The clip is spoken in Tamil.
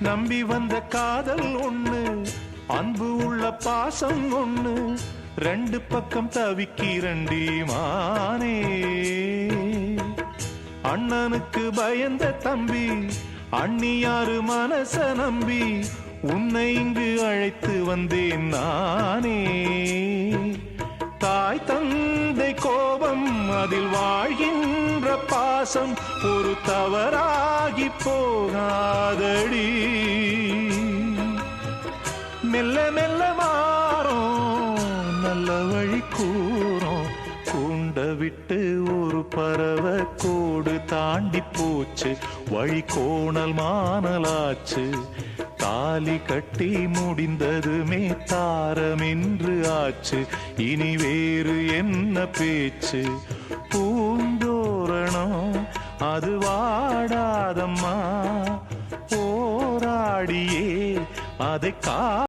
நம்பி வந்த காதல் ஒண்ணு அன்பு உள்ள பாசம் ஒண்ணு ரெண்டு பக்கம் தவிக்கிறண்டி மானே. அண்ணனுக்கு பயந்த தம்பி அண்ணியாரு மனச நம்பி உன்னை இங்கு அழைத்து வந்தேன் நானே. தாய் தந்தை கோபம் அதில் வாழ்கின்ற பாசம் ஒரு தவறாகி போகாதடி. மெல்ல மெல்ல மாறும் நல்ல வழி கூறும். கூண்ட விட்டு ஒரு பறவை கோடு தாண்டி போச்சு. வழி கோணல் மானலாச்சு தாலி கட்டி முடிந்ததுமே தாரமென்று ஆச்சு. இனி வேறு என்ன பேச்சு? பூந்தோரணம் அது வாடாதம்மா. போராடியே அதை கா